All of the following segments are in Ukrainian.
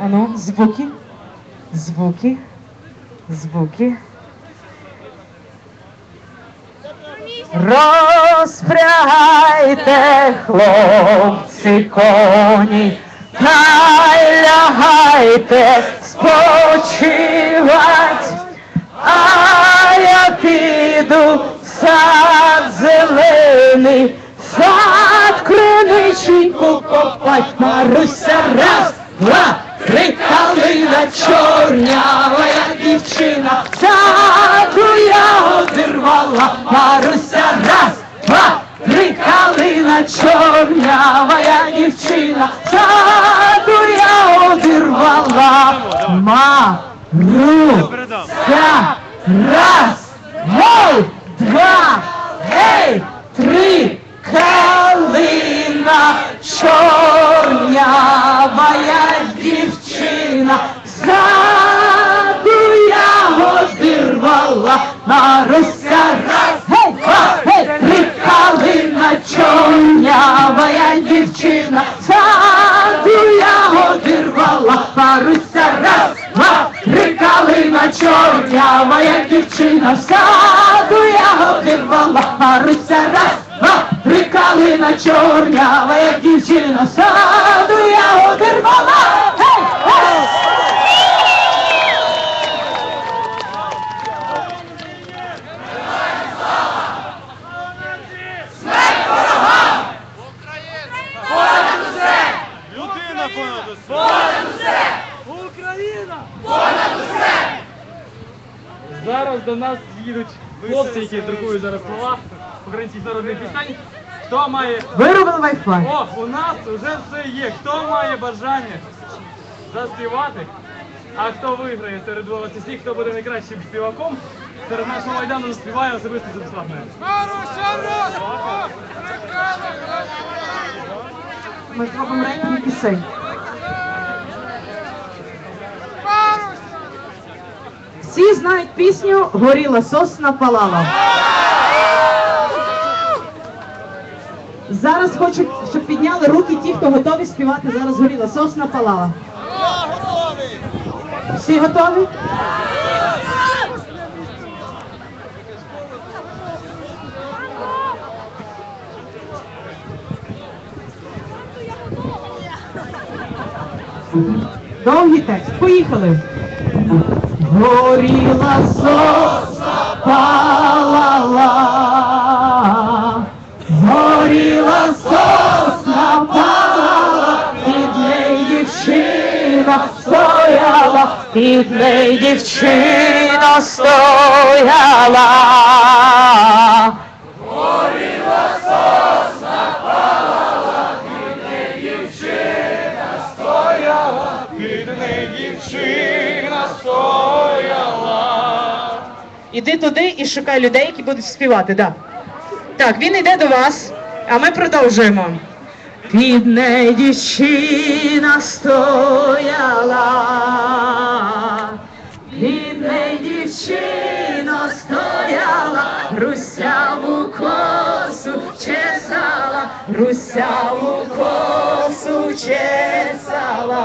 Ану, звуки. Звуки. Звуки. Розпрягайте, хлопці, коні, та лягайте спочивать, а я піду в сад зелений, сад криниченьку копать, Маруся, раз, два, три, калина чорнявая дівчина, саду я одірвала, Маруся, раз, два, три, калина чорнявая дівчина, саду я одірвала, Маруся, раз, гей, два, гей, три, калина чорнявая ззаду я одірвала, Маруся, раз, гей, два, гей, три, калина чорнявая дівчина, ззаду я одірвала, Маруся, раз, два, три, калина чорнявая дівчина, саду я обірвала, Маруся, раз, два, три, калина чорнявая дівчина, саду я обірвала, Зараз до нас їдуть хлопці, які друкують зараз слова українських народних пісень. Хто має... Виробили Wi-Fi. О, у нас вже все є. Хто має бажання заспівати, а хто виграє серед двох ці хто буде найкращим співаком, серед нашого майдану заспіває особисто за безплатно. Ми зробимо рейтинг пісень. Всі знають пісню Горіла сосна палала. Зараз хочу, щоб підняли руки ті, хто готові співати. Зараз горіла сосна палала. Всі готові? Довгий текст. Поїхали. Горіла сосна палала, горіла сосна палала, під неї дівчина стояла, під неї дівчина стояла. Іди туди і шукай людей, які будуть співати, да. Так, він йде до вас, а ми продовжуємо. Під неї дівчина стояла, під неї дівчина стояла, русяву косу чесала, русяву косу чесала.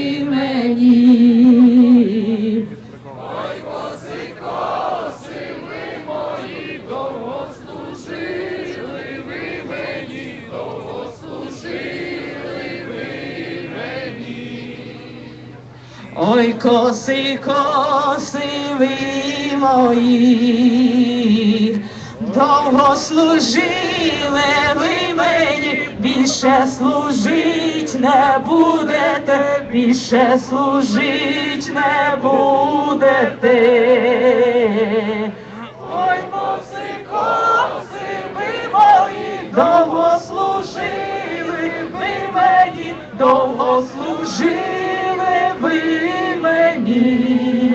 Ой, коси, коси мої, довго служили ви мені, більше служить не будете, більше служить не будете. Ой, коси, коси ви мої, довго служили ви мені, довго служили ви мені.